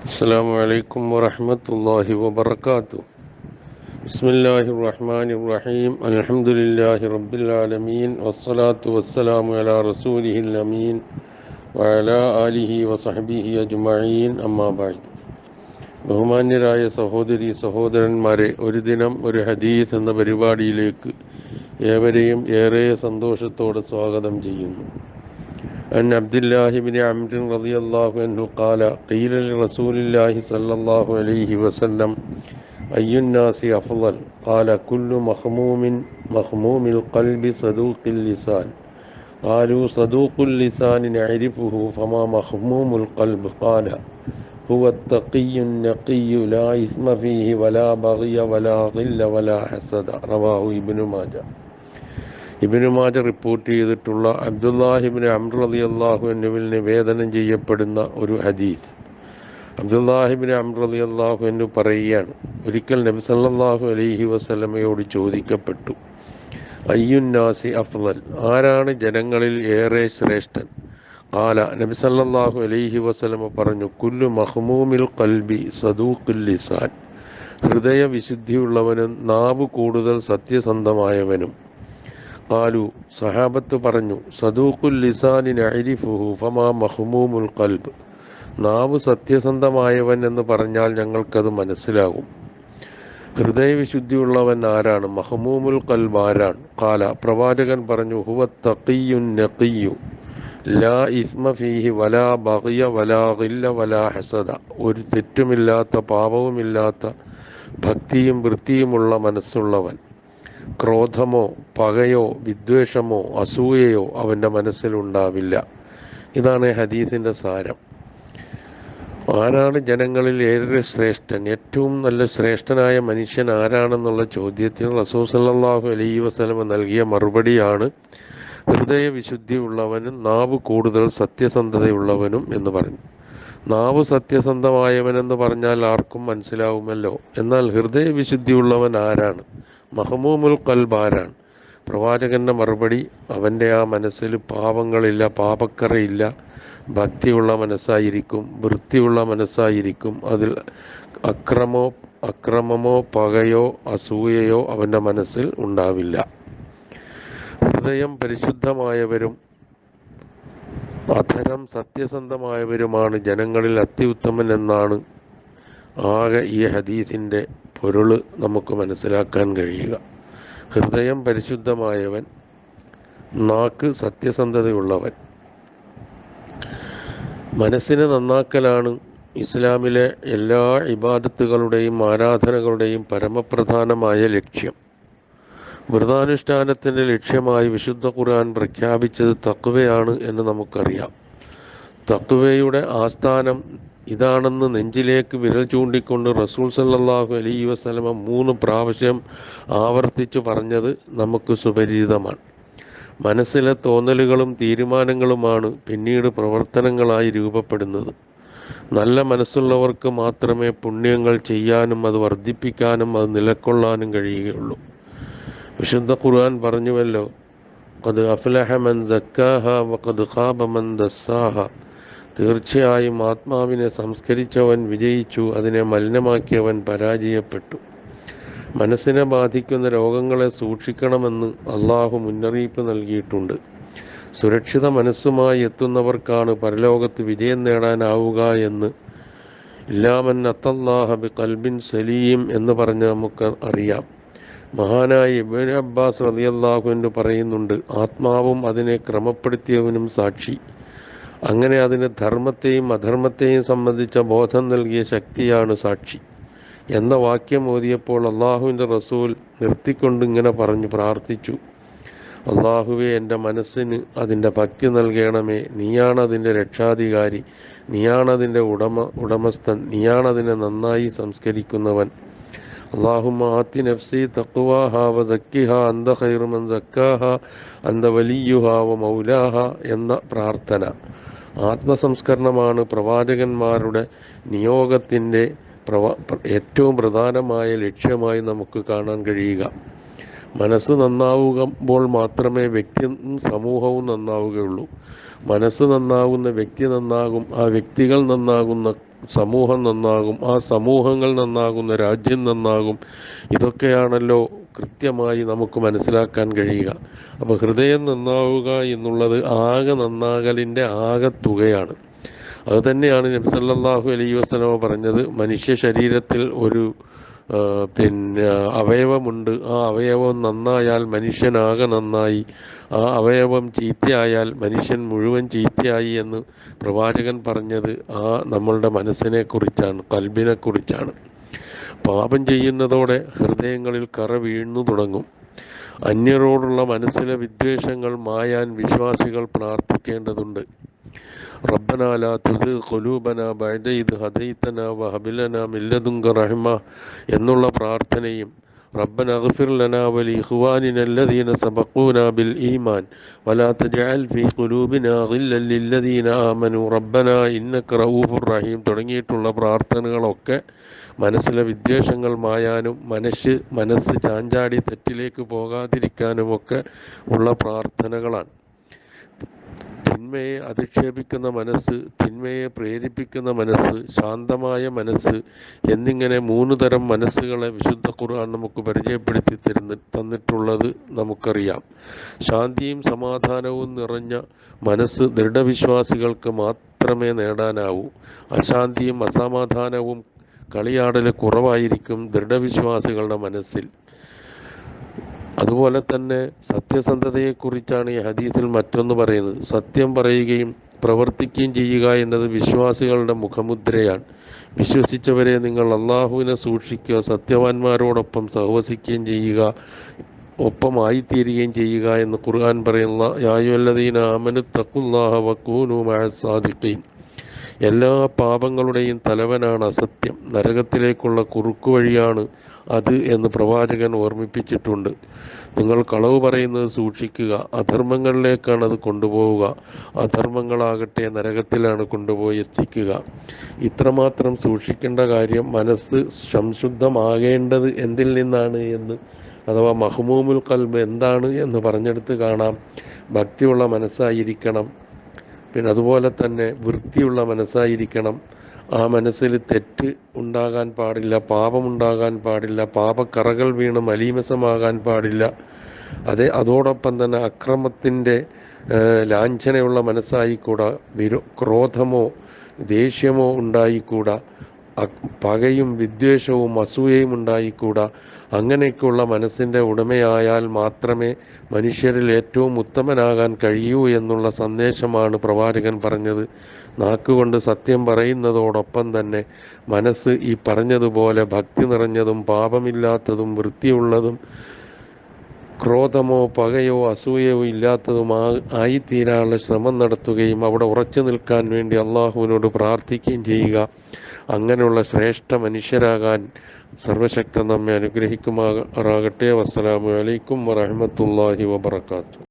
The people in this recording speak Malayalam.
السلام عليكم ورحمة الله وبركاته بسم الله الرحمن الرحيم الحمد لله رب العالمين والصلاة والسلام على رسوله الأمين وعلى آله وصحبه أجمعين أما بعد ബഹുമാന്യരായ സഹോദരി സഹോദരന്മാരെ ഒരു ദിനം ഒരു ഹദീസ് എന്ന പരിപാടിയിലേക്ക് ഏവരെയും ഏറെ സന്തോഷത്തോടെ സ്വാഗതം ചെയ്യുന്നു عن عبد الله بن عمرو رضي الله عنه قال قيل لرسول الله صلى الله عليه وسلم أي الناس أفضل؟ قال كل مخموم مخموم القلب صدوق اللسان. قالوا صدوق اللسان نعرفه فما مخموم القلب؟ قال هو التقي النقي لا إثم فيه ولا بغي ولا غل ولا حسد. رواه ابن ماجه. ഇബിനു മാജ റിപ്പോർട്ട് ചെയ്തിട്ടുള്ള അബ്ദുല്ലാഹിബിന് അമ്ര അലി അള്ളാഹു എന്നിവിൽ നിവേദനം ചെയ്യപ്പെടുന്ന ഒരു ഹദീസ്. അബ്ദുല്ലാഹിബിന് അമ്ര അലി അള്ളാഹു എന്ന് പറയുകയാണ് ഒരിക്കൽ നബി സല്ലല്ലാഹു അലൈഹി വസല്ലമയോട് ചോദിക്കപ്പെട്ടു അയ്യുന്നാസി അഫ്ദൽ? ആരാണ് ജനങ്ങളിൽ ഏറെ ശ്രേഷ്ഠൻ? കാല നബി സല്ലല്ലാഹു അലൈഹി വസല്ലമ പറഞ്ഞു കുല്ലു മഹ്മൂമിൽ കൽബി സദൂഖുൽ ലിസാൻ. ഹൃദയ വിശുദ്ധിയുള്ളവനും നാവ് കൂടുതൽ സത്യസന്ധമായവനും. കാലു സഹാബത്ത് പറഞ്ഞു സദൂഖുൽ ലിസാനിന് അരിഫുഹു ഫമാ മഹ്മൂമുൽ കൽബ് നാവ് സത്യസന്ധമായവൻ എന്ന് പറഞ്ഞാൽ ഞങ്ങൾക്കത് മനസ്സിലാകും. ഹൃദയവിശുദ്ധിയുള്ളവൻ ആരാണ്? മഹ്മൂമുൽ കൽബ് ആരാണ്? കാല പ്രവാചകൻ പറഞ്ഞു ഹുവ തഖിയുൻ നഖിയു ലാ ഇസ്മ ഫീഹി വലാ ബഹിയ വലാ ഖില്ല വലാ ഹസദ. ഒരു തെറ്റുമില്ലാത്ത പാപവുമില്ലാത്ത ഭക്തിയും വൃത്തിയുമുള്ള മനസ്സുള്ളവൻ. ക്രോധമോ പകയോ വിദ്വേഷമോ അസൂയയോ അവന്റെ മനസ്സിലുണ്ടാവില്ല ഇതാണ് ഹദീസിന്റെ സാരം. ആരാണ് ജനങ്ങളിൽ ഏറെ ശ്രേഷ്ഠൻ? ഏറ്റവും നല്ല ശ്രേഷ്ഠനായ മനുഷ്യൻ ആരാണെന്നുള്ള ചോദ്യത്തിന് റസൂൽ സല്ലല്ലാഹു അലൈഹി വസ്ലമ നൽകിയ മറുപടിയാണ് ഹൃദയവിശുദ്ധി ഉള്ളവനും നാവ് കൂടുതൽ സത്യസന്ധതയുള്ളവനും എന്ന് പറഞ്ഞു നാവ് സത്യസന്ധമായവനെന്ന് പറഞ്ഞാൽ ആർക്കും മനസ്സിലാവുമല്ലോ. എന്നാൽ ഹൃദയവിശുദ്ധിയുള്ളവൻ ആരാണ്? മഹമൂമുൽ കൽബാരാണ് പ്രവാചകന്റെ മറുപടി അവന്റെ ആ മനസ്സിൽ പാപങ്ങളില്ല പാപക്കറയില്ല. ഭക്തിയുള്ള മനസ്സായിരിക്കും വൃത്തിയുള്ള മനസ്സായിരിക്കും. അതിൽ അക്രമോ അക്രമമോ പകയോ അസൂയയോ അവന്റെ മനസ്സിൽ ഉണ്ടാവില്ല. ഹൃദയം പരിശുദ്ധമായവരും അധരം സത്യസന്ധമായവരുമാണ് ജനങ്ങളിൽ അത്യുത്തമൻ എന്നാണ് ആകെ ഈ ഹദീസിന്റെ പൊരുൾ നമുക്ക് മനസ്സിലാക്കാൻ കഴിയുക. ഹൃദയം പരിശുദ്ധമായവൻ നാക്ക് സത്യസന്ധതയുള്ളവൻ. മനസ്സിനെ നന്നാക്കലാണ് ഇസ്ലാമിലെ എല്ലാ ഇബാദത്തുകളുടെയും ആരാധനകളുടെയും പരമപ്രധാനമായ ലക്ഷ്യം. വ്രതാനുഷ്ഠാനത്തിന്റെ ലക്ഷ്യമായി വിശുദ്ധ ഖുർആൻ പ്രഖ്യാപിച്ചത് തക്വയാണ് എന്ന് നമുക്കറിയാം. തക്വയുടെ ആസ്ഥാനം ഇതാണെന്ന് നെഞ്ചിലേക്ക് വിരൽ ചൂണ്ടിക്കൊണ്ട് റസൂൽ സല്ലാഹു അലൈഹി വസ്ലമ മൂന്ന് പ്രാവശ്യം ആവർത്തിച്ചു പറഞ്ഞത് നമുക്ക് സുപരിചിതമാണ്. മനസ്സിലെ തോന്നലുകളും തീരുമാനങ്ങളുമാണ് പിന്നീട് പ്രവർത്തനങ്ങളായി രൂപപ്പെടുന്നത്. നല്ല മനസ്സുള്ളവർക്ക് മാത്രമേ പുണ്യങ്ങൾ ചെയ്യാനും അത് വർദ്ധിപ്പിക്കാനും അത് നിലക്കൊള്ളാനും കഴിയുകയുള്ളൂ. വിശുദ്ധ ഖുർആൻ പറഞ്ഞുവല്ലോ അഫ്ലഹ മൻ സക്കാഹ വഖദ് ഖാബ മൻ ദസ്സാഹ. തീർച്ചയായും ആത്മാവിനെ സംസ്കരിച്ചവൻ വിജയിച്ചു അതിനെ മലിനമാക്കിയവൻ പരാജയപ്പെട്ടു. മനസ്സിനെ ബാധിക്കുന്ന രോഗങ്ങളെ സൂക്ഷിക്കണമെന്ന് അള്ളാഹു മുന്നറിയിപ്പ് നൽകിയിട്ടുണ്ട്. സുരക്ഷിത മനസ്സുമായി എത്തുന്നവർക്കാണ് പരലോകത്ത് വിജയം നേടാനാവുക എന്ന് ഇല്ലാമൻ അത്തല്ലാഹബി കൽബിൻ സലീം എന്ന് പറഞ്ഞ് നമുക്ക് അറിയാം. മഹാനായ ഇബൻ അബ്ബാസ് റതിയല്ലാഹു എന്ന് പറയുന്നുണ്ട് ആത്മാവും അതിനെ ക്രമപ്പെടുത്തിയവനും സാക്ഷി. അങ്ങനെ അതിന് ധർമ്മത്തെയും അധർമ്മത്തെയും സംബന്ധിച്ച ബോധം നൽകിയ ശക്തിയാണ് സാക്ഷി. എന്ന വാക്യം ഓതിയപ്പോൾ അള്ളാഹുവിന്റെ റസൂൽ നിർത്തിക്കൊണ്ട് ഇങ്ങനെ പറഞ്ഞു പ്രാർത്ഥിച്ചു. അള്ളാഹുവെ എന്റെ മനസ്സിന് അതിന്റെ ഭക്തി നൽകണമേ. നീയാണ് അതിന്റെ രക്ഷാധികാരി. നീയാണതിന്റെ ഉടമ ഉടമസ്ഥൻ. നീയാണതിനെ നന്നായി സംസ്കരിക്കുന്നവൻ. അള്ളാഹുമ്മ آت നഫ്സി تقواها وزكها أنت അന്ത من زكاها അന്ത وليها മൗലാഹ എന്ന പ്രാർത്ഥന. ആത്മസംസ്കരണമാണ് പ്രവാചകന്മാരുടെ നിയോഗത്തിന്റെ ഏറ്റവും പ്രധാനമായ ലക്ഷ്യമായി നമുക്ക് കാണാൻ കഴിയുക. മനസ്സ് നന്നാവുമ്പോൾ മാത്രമേ വ്യക്തിയും സമൂഹവും നന്നാവുകയുള്ളൂ. മനസ്സ് നന്നാകുന്ന വ്യക്തി നന്നാകും ആ വ്യക്തികൾ നന്നാകുന്ന സമൂഹം നന്നാകും ആ സമൂഹങ്ങൾ നന്നാകുന്ന രാജ്യം നന്നാകും. ഇതൊക്കെയാണല്ലോ കൃത്യമായി നമുക്ക് മനസ്സിലാക്കാൻ കഴിയുക. അപ്പോൾ ഹൃദയം നന്നാവുക എന്നുള്ളത് ആകെ നന്നാകലിന്റെ ആകെ തുകയാണ്. അത് തന്നെയാണ് നബ്സല്ലാഹു അലൈഹി വസ്ലമ പറഞ്ഞത് മനുഷ്യ ശരീരത്തിൽ ഒരു പിന്നെ അവയവമുണ്ട്. ആ അവയവം നന്നായാൽ മനുഷ്യനാകെ നന്നായി. ആ അവയവം ചീത്തയായാൽ മനുഷ്യൻ മുഴുവൻ ചീത്തയായി എന്ന് പ്രവാചകൻ പറഞ്ഞത് ആ നമ്മളുടെ മനസ്സിനെ കുറിച്ചാണ് കൽബിനെ കുറിച്ചാണ് പാപം ചെയ്യുന്നതോടെ ഹൃദയങ്ങളിൽ കറ വീണു തുടങ്ങും. അന്യരോടുള്ള മനസ്സിലെ വിദ്വേഷങ്ങൾ മായാൻ വിശ്വാസികൾ പ്രാർത്ഥിക്കേണ്ടതുണ്ട്. റബ്ബന ലാ തുസിഗ് ഖുലൂബന ബഅദ ഇദ് ഹദൈതന വഹബ് ലനാ മിൻ ലദുൻക റഹ്മ എന്നുള്ള പ്രാർത്ഥനയും റബ്ബന اغفر لنا ولإخواننا الذين سبقونا بالإيمان ولا تجعل في قلوبنا غلا للذين آمنوا ربنا إنك رؤوف رحيم തുടങ്ങിയിട്ടുള്ള പ്രാർത്ഥനകളൊക്കെ മനസ്സിലെ വിദ്വേഷങ്ങൾ മായാനും മനസ്സ് മനസ്സ് ചാഞ്ചാടി തെറ്റിലേക്ക് പോകാതിരിക്കാനുമൊക്കെ ഉള്ള പ്രാർത്ഥനകളാണ് തിന്മയെ അധിക്ഷേപിക്കുന്ന മനസ്സ് തിന്മയെ പ്രേരിപ്പിക്കുന്ന മനസ്സ് ശാന്തമായ മനസ്സ് എന്നിങ്ങനെ മൂന്ന് തരം മനസ്സുകളെ വിശുദ്ധ ഖുർആൻ നമുക്ക് പരിചയപ്പെടുത്തി തരുന്ന തന്നിട്ടുള്ളത് നമുക്കറിയാം. ശാന്തിയും സമാധാനവും നിറഞ്ഞ മനസ്സ് ദൃഢവിശ്വാസികൾക്ക് മാത്രമേ നേടാനാവൂ. അശാന്തിയും അസമാധാനവും കളിയാടൽ കുറവായിരിക്കും ദൃഢവിശ്വാസികളുടെ മനസ്സിൽ. അതുപോലെ തന്നെ സത്യസന്ധതയെക്കുറിച്ചാണ് ഈ ഹദീസിൽ മറ്റൊന്ന് പറയുന്നത്. സത്യം പറയുകയും പ്രവർത്തിക്കുകയും ചെയ്യുക എന്നത് വിശ്വാസികളുടെ മുഖമുദ്രയാണ്. വിശ്വസിച്ചവരെ നിങ്ങൾ അള്ളാഹുവിനെ സൂക്ഷിക്കുക സത്യവാന്മാരോടൊപ്പം സഹവസിക്കുകയും ചെയ്യുക ഒപ്പമായിത്തീരുകയും ചെയ്യുക എന്ന് ഖുർആൻ പറയുന്ന. യായുല്ലദീന അമനു തക്കുല്ലാഹ വക്കൂനു മഅ സാദിഖീൻ. എല്ലാ പാപങ്ങളുടെയും തലവനാണ് അസത്യം. നരകത്തിലേക്കുള്ള കുറുക്കുവഴിയാണ് അത് എന്ന് പ്രവാചകൻ ഓർമ്മിപ്പിച്ചിട്ടുണ്ട്. നിങ്ങൾ കളവ് പറയുന്നത് സൂക്ഷിക്കുക. അധർമ്മങ്ങളിലേക്കാണ് അത് കൊണ്ടുപോവുക. അധർമ്മങ്ങളാകട്ടെ നരകത്തിലാണ് കൊണ്ടുപോയി എത്തിക്കുക. ഇത്രമാത്രം സൂക്ഷിക്കേണ്ട കാര്യം മനസ്സ് സംശുദ്ധമാകേണ്ടത് എന്തിൽ നിന്നാണ് എന്ന് അഥവാ മഹ്മൂമുൽ കൽബ് എന്താണ് എന്ന് പറഞ്ഞെടുത്ത് കാണാം. ഭക്തിയുള്ള മനസ്സായിരിക്കണം. പിന്നെ അതുപോലെ തന്നെ വൃത്തിയുള്ള മനസ്സായിരിക്കണം. ആ മനസ്സിൽ തെറ്റ് ഉണ്ടാകാൻ പാടില്ല പാപമുണ്ടാകാൻ പാടില്ല പാപക്കറകൾ വീണ് മലീമസമാകാൻ പാടില്ല. അതെ അതോടൊപ്പം തന്നെ അക്രമത്തിന്റെ ലാഞ്ചനയുള്ള മനസ്സായിക്കൂടാ വിരോ ക്രോധമോ ദേഷ്യമോ ഉണ്ടായിക്കൂടാ. പകയും വിദ്വേഷവും അസൂയയും ഉണ്ടായിക്കൂടാ. അങ്ങനെയൊക്കെയുള്ള മനസ്സിന്റെ ഉടമയായാൽ മാത്രമേ മനുഷ്യരിൽ ഏറ്റവും ഉത്തമനാകാൻ കഴിയൂ എന്നുള്ള സന്ദേശമാണ് പ്രവാചകൻ പറഞ്ഞത്. നാക്കുകൊണ്ട് സത്യം പറയുന്നതോടൊപ്പം തന്നെ മനസ്സ് ഈ പറഞ്ഞതുപോലെ ഭക്തി നിറഞ്ഞതും പാപമില്ലാത്തതും വൃത്തിയുള്ളതും ക്രോധമോ പകയോ അസൂയയോ ഇല്ലാത്തതുമാ ആയിത്തീരാനുള്ള ശ്രമം നടത്തുകയും അവിടെ ഉറച്ചു നിൽക്കാൻ വേണ്ടി അള്ളാഹുവിനോട് പ്രാർത്ഥിക്കുകയും ചെയ്യുക. അങ്ങനെയുള്ള ശ്രേഷ്ഠ മനുഷ്യരാകാൻ സർവശക്തൻ നമ്മെ അനുഗ്രഹിക്കുമാറാകട്ടെ. വസ്സലാമു അലൈക്കും വറഹമത്തല്ലാഹി വബർക്കാത്തു